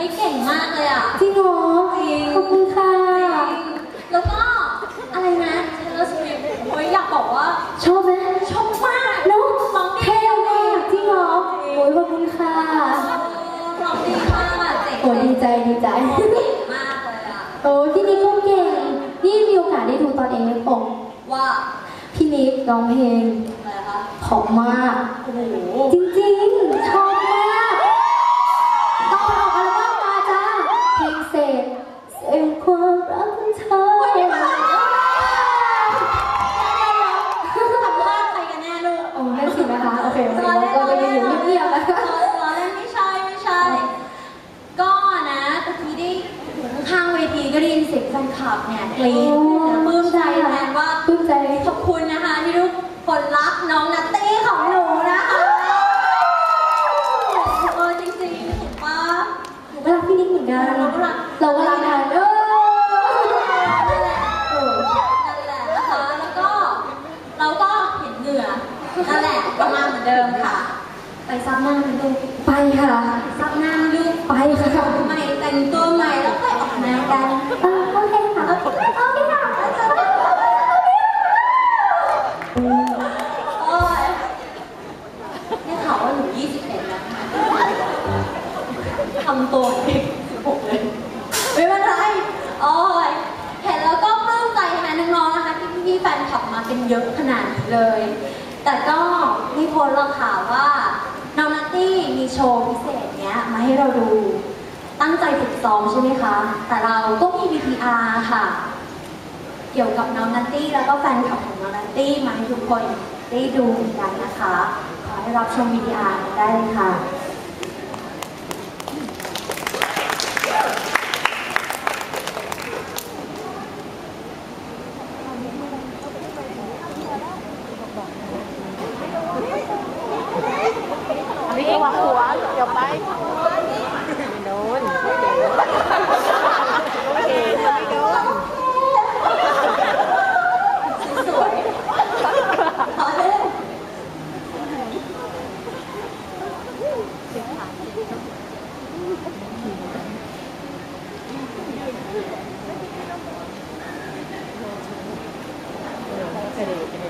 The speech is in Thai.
จริงเหรอจริง ขอบคุณค่ะ แล้วก็อะไรนะเทเลอร์สวิฟโอ้ยอยากบอกว่าชอบไหมชอบมากเนอะร้องดีเท่มากจริงเหรอโอ้ยขอบคุณค่ะร้องดีมากอะเจ๋งโอ้ยดีใจดีใจร้องเก่งมากเลยอะโอ้ยพี่นิกก็เก่ง นี่มีโอกาสได้ดูตอนเองไม่ปกว่าพี่นิกร้องเพลงอะไรคะผอมมาก โอ้โห จริง เสียงความรักของเธอเฮ้ยมาสัมภาษณ์ใครกันแน่ลูกโอ้นั่นสินะคะ โอเคโอเล่นเราจะยืนอยู่เงียบๆนะคะล้อเล่นไม่ใช่ไม่ใช่ก็นะตะกี้ได้ข้างเวทีก็ได้ยินเสียงแฟนคลับเนี่ยกรี๊ดปลื้มใจแทนว่าปลื้มใจขอบคุณนะคะที่ทุกคนรักน้องนัตตี้ของหนูนะคะเออจริงๆเห็นปะ หนูก็รั กัน เราก็รักเราก็รักกันเออนั่นแหละเออนั่นแหละนะคะ แล้วก็เราก็เห็นเหงื่อนั่นแหละก็มาณเหมือนเดิมค่ะ ไปซับหน้ามันดูไปค่ะซับหน้ามันดูไปค่ะ ใหม่แต่งตัวใหม่แล้วค่ออกงานกันเออโอเคค่ะโอเคค่ะโอ้ยได้ข่าวว่าหนู21แล้วทำตัวเด็ เลย ไม่เป็นไรโอ้ยเห็นแล้วก็ปลื้มใจแทนน้องๆนะคะที่พี่ๆแฟนคลับมาเป็นเยอะขนาดนี้เลย แต่ก็ไม่พ้นหรอกค่ะว่าน้องนัตตี้มีโชว์พิเศษเนี้ยมาให้เราดู ตั้งใจฝึกซ้อมใช่ไหมคะ แต่เราก็มี VTR ค่ะ เกี่ยวกับน้องนัตตี้แล้วก็แฟนคลับของน้องนัตตี้มาให้ทุกคนได้ดูเหมือนกันนะคะ ขอให้รับชม VTR กันได้เลยค่ะ นี่หัว หัวเดี๋ยวไปโดนโอเคไม่โดนสวยขอเล่นเ